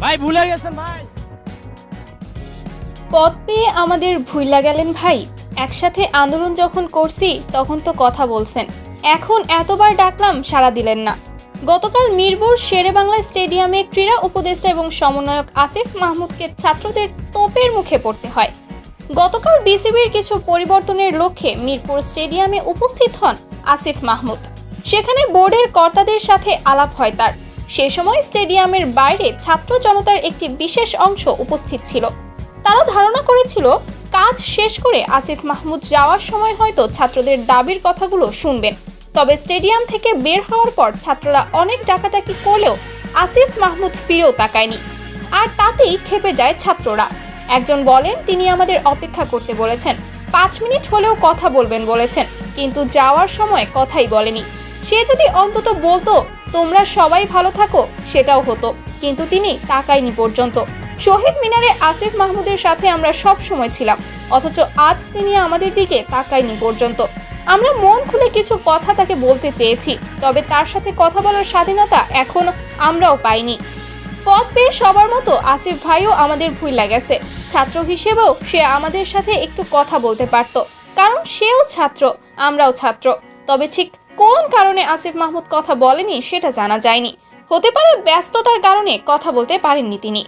ভাই, ভুলে গেছেন ভাই। পদ পেয়ে আমাদের ভুইলা গেলেন ভাই। একসাথে আন্দোলন যখন করছি, তখন তো কথা বলছেন। এখন এতবার ডাকলাম, সাড়া দিলেন না। গতকাল মিরপুর শেরে বাংলা স্টেডিয়ামে ক্রীড়া উপদেষ্টা এবং সমন্বয়ক আসিফ মাহমুদকে ছাত্রদের তোপের মুখে পড়তে হয়। গতকাল বিসিবির কিছু পরিবর্তনের লক্ষ্যে মিরপুর স্টেডিয়ামে উপস্থিত হন আসিফ মাহমুদ। সেখানে বোর্ডের কর্তাদের সাথে আলাপ হয় তার। সে সময় স্টেডিয়ামের বাইরে ছাত্র জনতার একটি বিশেষ অংশ উপস্থিত ছিল। তারা ধারণা করেছিল, কাজ শেষ করে আসিফ মাহমুদ যাওয়ার সময় হয়তো ছাত্রদের দাবির কথাগুলো শুনবেন। তবে স্টেডিয়াম থেকে বের হওয়ার পর ছাত্ররা অনেক ডাকাডাকি করলেও আসিফ মাহমুদ ফিরেও তাকায়নি। আর তাতেই খেপে যায় ছাত্ররা। একজন বলেন, তিনি আমাদের অপেক্ষা করতে বলেছেন। পাঁচ মিনিট হলেও কথা বলবেন বলেছেন। কিন্তু যাওয়ার সময় কথাই বলেনি। সে যদি অন্তত বলতো তোমরা সবাই ভালো থাকো, সেটাও হতো। কিন্তু তিনি তাকায়নি পর্যন্ত। শহীদ মিনারে আসিফ মাহমুদের সাথে আমরা সব সময় ছিলাম, অথচ আজ তিনি আমাদের দিকে তাকায়নি পর্যন্ত। আমরা মন খুলে কিছু কথা তাকে বলতে চেয়েছি, তবে তার সাথে কথা বলার স্বাধীনতা এখন আমরাও পাইনি। পদ পেয়ে সবার মতো আসিফ ভাইও আমাদের ভুল গেছে ছাত্র হিসেবেও সে আমাদের সাথে একটু কথা বলতে পারত, কারণ সেও ছাত্র, আমরাও ছাত্র। তবে ঠিক কোন কারণে আসিফ মাহমুদ কথা বলেনি সেটা জানা যায়নি। হতে পারে ব্যস্ততার কারণে কথা বলতে পারেননি তিনি।